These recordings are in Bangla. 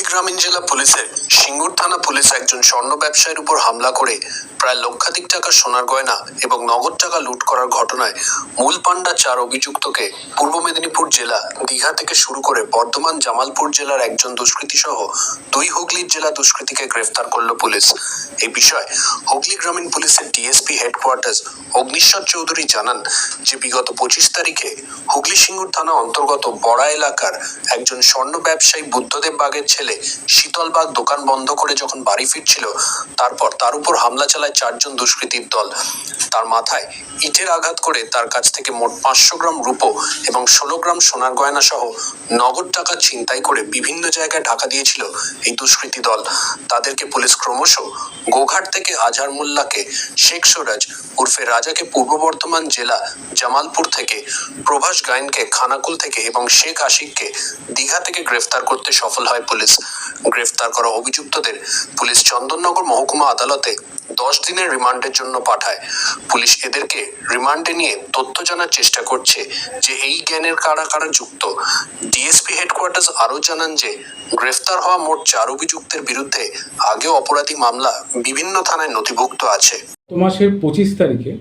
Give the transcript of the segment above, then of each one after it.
Think গ্রামীণ জেলা পুলিশের সিঙ্গুর থানা পুলিশ একজন স্বর্ণ ব্যবসায়ীর উপর হামলা করে প্রায় লক্ষাধিক টাকা সোনার গয়না এবং নগদ টাকা লুট করার ঘটনায় মূল পাণ্ডা চার অভিযুক্তকে পূর্ব মেদিনীপুর জেলা দীঘা থেকে শুরু করে বর্ধমান, জামালপুর জেলার একজন দুষ্কৃতী সহ দুই হুগলির জেলা দুষ্কৃতীকে গ্রেফতার করল পুলিশ। এই বিষয়ে হুগলি গ্রামীণ পুলিশের ডিএসপি হেডকোয়ার্টার্স অগ্নিশ্বর চৌধুরী জানান যে বিগত পঁচিশ তারিখে হুগলি সিঙ্গুর থানা অন্তর্গত বড়া এলাকার একজন স্বর্ণ ব্যবসায়ী বুদ্ধদেব বাগের ছেলে শীতলবাগ দোকান বন্ধ করে যখন বাড়ি ফিরছিল, তারপর তার উপর হামলা চালায় চারজন দুষ্কৃতীর দল। তার মাথায় ইটের আঘাত করে তার কাছ থেকে মোট পাঁচশো গ্রাম রূপো এবং ষোলো গ্রাম সোনার গয়না সহ নগদ টাকা ছিনতাই করে বিভিন্ন জায়গায় ঢাকা দিয়েছিল এই দুষ্কৃতী দল। তাদেরকে পুলিশ ক্রমশ গোঘাট থেকে আজহার মোল্লাকে, শেখ সোরাজ উর্ফে রাজাকে পূর্ব বর্ধমান জেলা জামালপুর থেকে, প্রভাস গায়েনকে খানাকুল থেকে এবং শেখ আশিককে দীঘা থেকে গ্রেফতার করতে সফল হয় পুলিশ। গ্রেফতার করা অভিযুক্তদের পুলিশ চন্দননগর মহকুমা আদালতে দশ দিনের রিমান্ডের জন্য পাঠায়। পুলিশ এদেরকে রিমান্ডে নিয়ে তথ্য জানার চেষ্টা করছে যে এই জ্ঞানের কারা কারা যুক্ত। ডিএসপি হেডকোয়ার্টার্স আরও জানান যে, গ্রেফতার হওয়া মোট চার অভিযুক্তের বিরুদ্ধে আগেও অপরাধী মামলা বিভিন্ন থানায় নথিভুক্ত আছে। মাসের পঁচিশ তারিখে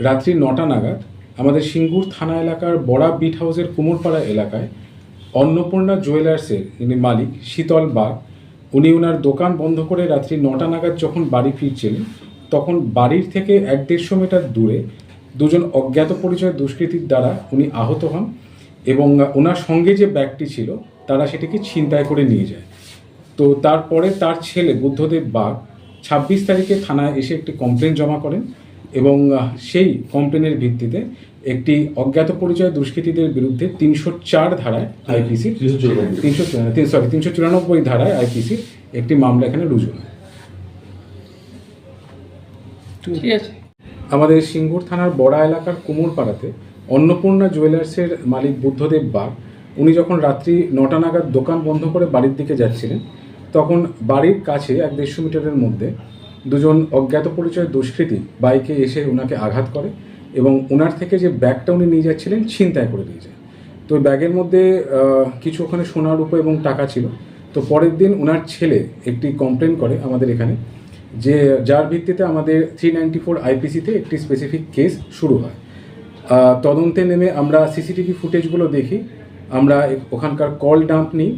রাত্রি নটা নাগাদ আমাদের সিঙ্গুর থানা এলাকার বড়া বিট হাউসের কুমোরপাড়া এলাকায় অন্নপূর্ণা জুয়েলার্সের যিনি মালিক, শীতল বাগ, উনি ওনার দোকান বন্ধ করে রাত্রি নটা নাগাদ যখন বাড়ি ফিরছিলেন তখন বাড়ির থেকে এক দেড়শো মিটার দূরে দুজন অজ্ঞাত পরিচয় দুষ্কৃতীর দ্বারা উনি আহত হন এবং ওনার সঙ্গে যে ব্যাগটি ছিল, তারা সেটিকে ছিনতাই করে নিয়ে যায়। তো তারপরে তার ছেলে বুদ্ধদেব বাগ ছাব্বিশ তারিখে থানায় এসে একটি কমপ্লেন জমা করেন এবং সেই কমপ্লেনের ভিত্তিতে একটি অজ্ঞাত পরিচয় দুষ্কৃতীদের বিরুদ্ধে তিনশো চার ধারায় আইপিসি তিনশো সরি তিনশো চুরানব্বই ধারায় আইপিসি একটি মামলা এখানে রুজু হয়। ঠিক আছে। আমাদের সিঙ্গুর থানার বড়া এলাকার কুমোরপাড়াতে অন্নপূর্ণা জুয়েলার্সের মালিক বুদ্ধদেব বাগ উনি যখন রাত্রি নটা নাগাদ দোকান বন্ধ করে বাড়ির দিকে যাচ্ছিলেন তখন বাড়ির কাছে এক দেড়শো মিটারের মধ্যে দুজন অজ্ঞাত পরিচয় দুষ্কৃতী বাইকে এসে ওনাকে আঘাত করে এবং ওনার থেকে যে ব্যাগটা উনি নিয়ে যাচ্ছিলেন ছিনতাই করে দিয়ে যায়। তো ব্যাগের মধ্যে কিছু ওখানে সোনার উপর এবং টাকা ছিল। তো পরের দিন ওনার ছেলে একটি কমপ্লেন করে আমাদের এখানে যে যার ভিত্তিতে আমাদের থ্রি নাইনটি ফোর আইপিসিতে একটি স্পেসিফিক কেস শুরু হয়। তদন্তে নেমে আমরা সিসিটিভি ফুটেজগুলো দেখি। আমরা ওখানকার কল ডাম্প নিই।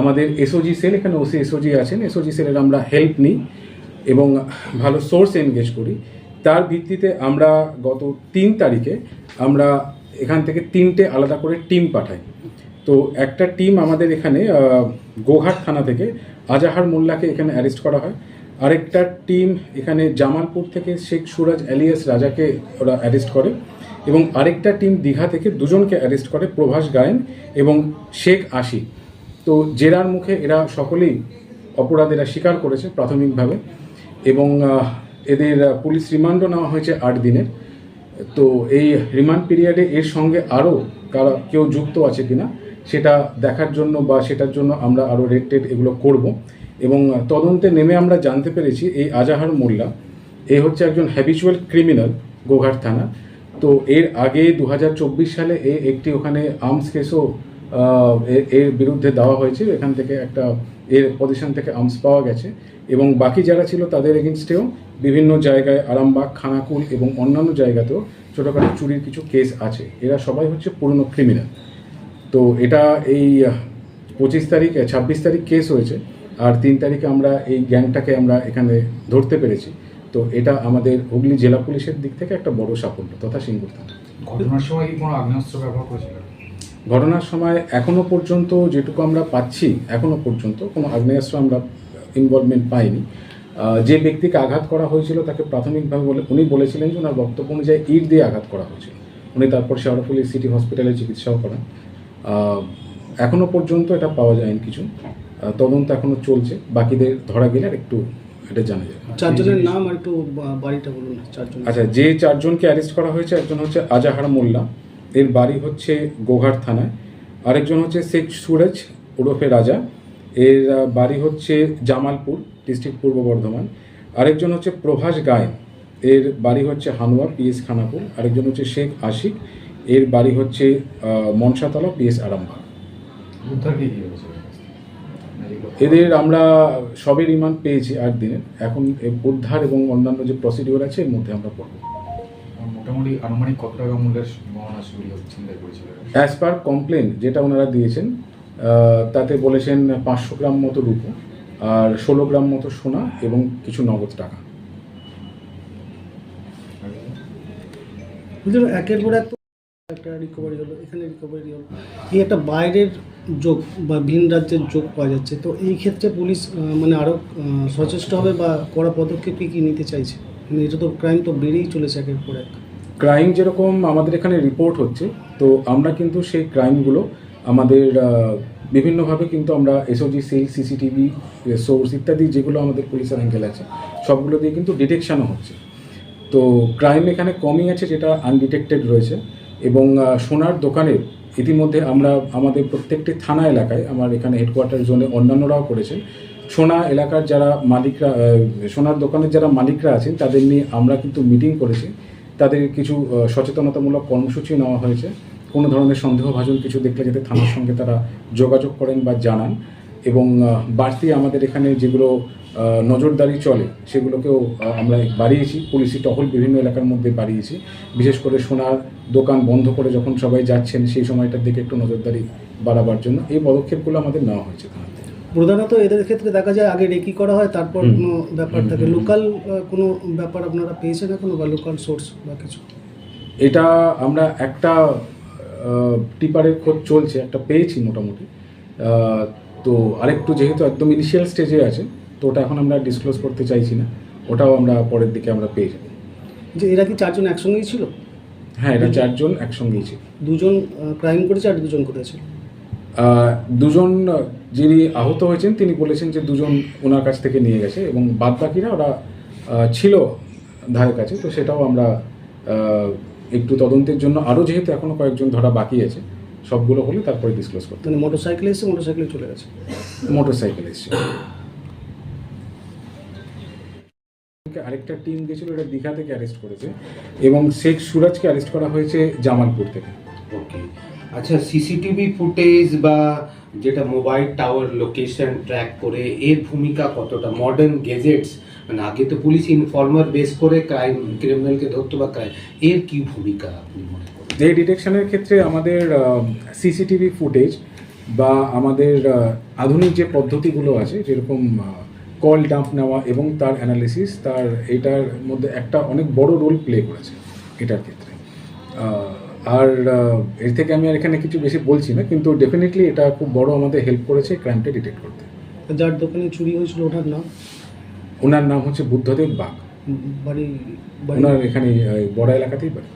আমাদের এসওজি সেল এখানে ওসি এসওজি আছেন। এসওজি সেলের আমরা হেল্প নিই এবং ভালো সোর্স এনগেজ করি। তার ভিত্তিতে আমরা গত তিন তারিখে আমরা এখান থেকে তিনটে আলাদা করে টিম পাঠাই। তো একটা টিম আমাদের এখানে গোঘাট থানা থেকে আজাহার মোল্লাকে এখানে অ্যারেস্ট করা হয়। আরেকটা টিম এখানে জামালপুর থেকে শেখ সুরাজ অ্যালিয়াস রাজাকে ওরা অ্যারেস্ট করে এবং আরেকটা টিম দীঘা থেকে দুজনকে অ্যারেস্ট করে প্রভাস গায়েন এবং শেখ আশি। তো জেরার মুখে এরা সকলেই অপরাধ এরা স্বীকার করেছে প্রাথমিকভাবে এবং এদের পুলিশ রিমান্ডও নেওয়া হয়েছে আট দিনের। তো এই রিমান্ড পিরিয়ডে এর সঙ্গে আরও কারা, কেউ যুক্ত আছে কিনা, সেটা দেখার জন্য বা সেটার জন্য আমরা আরও রেড টেড এগুলো করব। এবং তদন্তে নেমে আমরা জানতে পেরেছি এই আজাহার মোল্লা, এ হচ্ছে একজন হ্যাবিচুয়াল ক্রিমিনাল গোঘাট থানা। তো এর আগে দু হাজার চব্বিশ সালে এ একটি ওখানে আর্মস কেসও এর বিরুদ্ধে দেওয়া হয়েছে এখান থেকে একটা, এর পজিশন থেকে আর্মস পাওয়া গেছে। এবং বাকি যারা ছিল তাদের এগেনস্টেও বিভিন্ন জায়গায় আরামবাগ খানাকুল এবং অন্যান্য জায়গাতেও ছোটোখাটো চুরির কিছু কেস আছে। এরা সবাই হচ্ছে পুরনো ক্রিমিনাল তো এটা এই পঁচিশ তারিখ ছাব্বিশ তারিখ কেস হয়েছে। আর তিন তারিখে আমরা এই গ্যাংটাকে আমরা এখানে ধরতে পেরেছি। তো এটা আমাদের হুগলি জেলা পুলিশের দিক থেকে একটা বড় সাফল্য তথা সিঙ্গুর থানা ঘটনার সময় কি কোনো আগ্নেয়াস্ত্র ব্যবহার করেছিল? ঘটনার সময় এখনও পর্যন্ত যেটুকু আমরা পাচ্ছি এখনও পর্যন্ত কোনো আগ্নেয়াস্ত্র আমরা ইনভলভমেন্ট পায়নি। যে ব্যক্তিকে আঘাত করা হয়েছিল তাকে প্রাথমিকভাবে বলে উনি বলেছিলেন যে ওনার বক্তব্য অনুযায়ী ইট দিয়ে আঘাত করা হয়েছিল। উনি তারপর শেওড়াফুলি সিটি হসপিটালে চিকিৎসাও করেন। এখনও পর্যন্ত এটা পাওয়া যায়নি কিছু। তদন্ত এখনও চলছে। বাকিদের ধরা গেলে আর একটু এটা জানা যাবে। চারজনের নাম আর একটু বাড়িটা বলুন চারজন। আচ্ছা যে চারজনকে অ্যারেস্ট করা হয়েছে একজন হচ্ছে আজাহার মোল্লা এর বাড়ি হচ্ছে গোঘাট থানায়। আরেকজন হচ্ছে শেখ সুরজ ওরফে রাজা। এর বাড়ি হচ্ছে জামালপুর ডিস্ট্রিক্ট পূর্ব বর্ধমান। আরেকজন হচ্ছে প্রভাস গায়েন এর বাড়ি হচ্ছে হানুয়া পিএস খানাপুর। আরেকজন হচ্ছে শেখ আশিক এর বাড়ি হচ্ছে মনসাতলা পিএস আরামবাগ। উদ্ধার কি কি হয়েছে? এদের আমরা সবে রিমান্ড পেয়েছি আট দিনের। এখন উদ্ধার এবং অন্যান্য যে প্রসিডিওর আছে এর মধ্যে আমরা পড়ব। মোটামুটি আনুমানিক কত টাকা মূল্যের গহনা চুরি ছিনতাই অ্যাজ পার কমপ্লেন যেটা ওনারা দিয়েছেন তাতে বলেছেন পাঁচশো গ্রাম মতো রূপো আর ষোলো গ্রাম মতো সোনা এবং কিছু নগদ টাকা। বুঝলেন একের পর এক একটা রিকভারি হলো এখানে রিকভারি হলো। এই একটা বাইরের যোগ বা ভিন রাজ্যের যোগ পাওয়া যাচ্ছে। তো এই ক্ষেত্রে পুলিশ মানে আরও সচেষ্ট হবে বা কড়া পদক্ষেপ কি কি নিতে চাইছে? মানে এটা তো ক্রাইম তো বেড়েই চলেছে একের পর এক। ক্রাইম যেরকম আমাদের এখানে রিপোর্ট হচ্ছে তো আমরা কিন্তু সেই ক্রাইমগুলো আমাদের বিভিন্নভাবে কিন্তু আমরা এসওজি সেল সিসিটিভি সোর্স ইত্যাদি যেগুলো আমাদের পুলিশের অ্যাঙ্গেল আছে, সবগুলো দিয়ে কিন্তু ডিটেকশানও হচ্ছে। তো ক্রাইম এখানে কমই আছে যেটা আনডিটেক্টেড রয়েছে এবং সোনার দোকানের ইতিমধ্যে আমরা, আমাদের প্রত্যেকটি থানা এলাকায়, আমার এখানে হেডকোয়ার্টার জোনে অন্যান্যরাও করেছেন, সোনা এলাকার যারা মালিকরা সোনার দোকানের যারা মালিকরা আছেন, তাদের নিয়ে আমরা কিন্তু মিটিং করেছি। তাদের কিছু সচেতনতামূলক কর্মসূচি নেওয়া হয়েছে। কোনো ধরনের সন্দেহভাজন কিছু দেখলে যাতে থানার সঙ্গে তারা যোগাযোগ করেন বা জানান। এবং বাড়তি আমাদের এখানে যেগুলো নজরদারি চলে সেগুলোকেও আমরা বাড়িয়েছি। পুলিশি টহল বিভিন্ন এলাকার মধ্যে বাড়িয়েছি। বিশেষ করে সোনার দোকান বন্ধ করে যখন সবাই যাচ্ছেন সেই সময়টার দিকে একটু নজরদারি বাড়াবার জন্য এই পদক্ষেপগুলো আমাদের নেওয়া হয়েছে প্রধানত এদের ক্ষেত্রে দেখা যায় আগে রেকি করা হয় তারপর কোনো ব্যাপার থাকে। লোকাল কোনো ব্যাপার আপনারা পেয়েছেন এখনও বা লোকাল সোর্স বা কিছু? এটা আমরা একটা টিপারের খোঁজ চলছে একটা পেয়েছি মোটামুটি। তো আরেকটু যেহেতু একদম ইনিশিয়াল স্টেজে আছে তো ওটা এখন আমরা ডিসক্লোজ করতে চাইছি না। ওটাও আমরা পরের দিকে আমরা পেয়ে যাব। যে এরা কি চারজন একসঙ্গেই ছিল? হ্যাঁ এটা চারজন একসঙ্গেই ছিল। দুজন ক্রাইম করেছে আর দুজন করেছিল আহ, দুজন যিনি আহত হয়েছেন তিনি বলেছেন যে দুজন ওনার কাছ থেকে নিয়ে গেছে এবং বাদ বাকিরা ওরা ছিল ধারে কাছে তো সেটাও আমরা একটু তদন্তের জন্য আরও যেহেতু এখনও কয়েকজন ধরা বাকি আছে সবগুলো হলে তারপরে ডিসক্লোজ করতে মানে মোটর সাইকেলে এসে মোটর সাইকেলে চলে গেছে? মোটর সাইকেল এসছে আরেকটা টিম গেছিল এটা দীঘা থেকে অ্যারেস্ট করেছে এবং শেখ সুরাজকে অ্যারেস্ট করা হয়েছে জামালপুর থেকে। ওকে আচ্ছা সিসিটিভি ফুটেজ বা যেটা মোবাইল টাওয়ার লোকেশন ট্র্যাক করে এর ভূমিকা কতটা? মডার্ন গেজেটস মানে আগে তো পুলিশ ইনফর্মার বেস করে ক্রাইম ক্রিমিনালকে ধরতো বা ক্রাইম এর কি ভূমিকা আপনি মনে করেন? এই ডিটেকশনের ক্ষেত্রে আমাদের সিসিটিভি ফুটেজ বা আমাদের আধুনিক যে পদ্ধতিগুলো আছে, যেরকম কল ডাম্প নেওয়া এবং তার অ্যানালিসিস তার, এটার মধ্যে একটা অনেক বড় রোল প্লে করেছে এটার ক্ষেত্রে। আর এর থেকে আমি আর এখানে কিছু বেশি বলছি না কিন্তু ডেফিনেটলি এটা খুব বড় আমাদের হেল্প করেছে ক্রাইমটা ডিটেক্ট করতে। যার দোকানে চুরি হয়েছিল ওনার নাম? ওনার নাম হচ্ছে বুদ্ধদেব বাঘ। বাড়ি ওনার এখানে বড় এলাকাতেই বাড়ি।